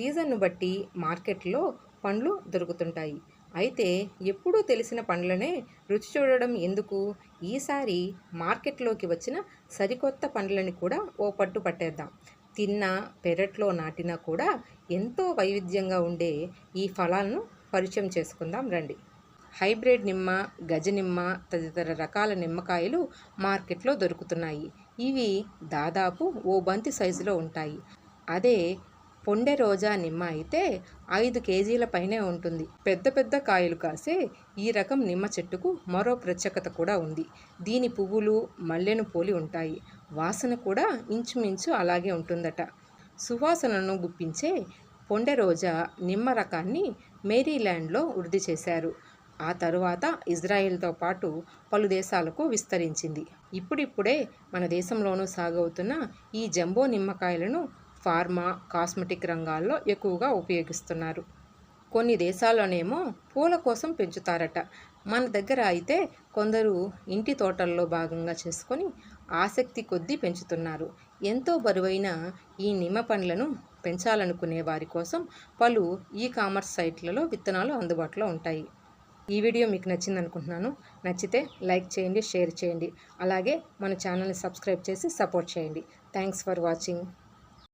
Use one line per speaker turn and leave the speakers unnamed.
సీజన్ను బట్టి మార్కెట్లో పండ్లు దొరుకుతుంటాయి. అయితే ఎప్పుడూ తెలిసిన పండ్లనే రుచి చూడడం ఎందుకు? ఈసారి మార్కెట్లోకి వచ్చిన సరికొత్త పండ్లని కూడా ఓ పట్టు పట్టేద్దాం. తిన్న పెరట్లో నాటినా కూడా ఎంతో వైవిధ్యంగా ఉండే ఈ ఫలాలను పరిచయం చేసుకుందాం రండి. హైబ్రిడ్ నిమ్మ గజ నిమ్మ తదితర రకాల నిమ్మకాయలు మార్కెట్లో దొరుకుతున్నాయి. ఇవి దాదాపు ఓ బంతి సైజులో ఉంటాయి. అదే పొండె రోజా నిమ్మ అయితే ఐదు కేజీల పైనే ఉంటుంది. పెద్ద పెద్ద కాయలు కాసే ఈ రకం నిమ్మ చెట్టుకు మరో ప్రత్యేకత కూడా ఉంది. దీని పువ్వులు మల్లెను పోలి ఉంటాయి. వాసన కూడా ఇంచుమించు అలాగే ఉంటుందట. సువాసనను గుప్పించే పొండె రోజా నిమ్మ రకాన్ని మేరీల్యాండ్లో వృద్ధి చేశారు. ఆ తరువాత ఇజ్రాయెల్తో పాటు పలు దేశాలకు విస్తరించింది. ఇప్పుడిప్పుడే మన దేశంలోనూ సాగవుతున్న ఈ జంబో నిమ్మకాయలను ఫార్మా కాస్మెటిక్ రంగాల్లో ఎక్కువగా ఉపయోగిస్తున్నారు. కొన్ని దేశాల్లోనేమో పూల కోసం పెంచుతారట. మన దగ్గర అయితే కొందరు ఇంటి తోటల్లో భాగంగా చేసుకొని ఆసక్తి కొద్దీ పెంచుతున్నారు. ఎంతో బరువైన ఈ నిమ్మ పండ్లను పెంచాలనుకునే వారి కోసం పలు ఈ కామర్స్ సైట్లలో విత్తనాలు అందుబాటులో ఉంటాయి. ఈ వీడియో మీకు నచ్చింది అనుకుంటున్నాను నచ్చితే లైక్ చేయండి షేర్ చేయండి. అలాగే మన ఛానల్ని సబ్స్క్రైబ్ చేసి సపోర్ట్ చేయండి. Thanks for watching.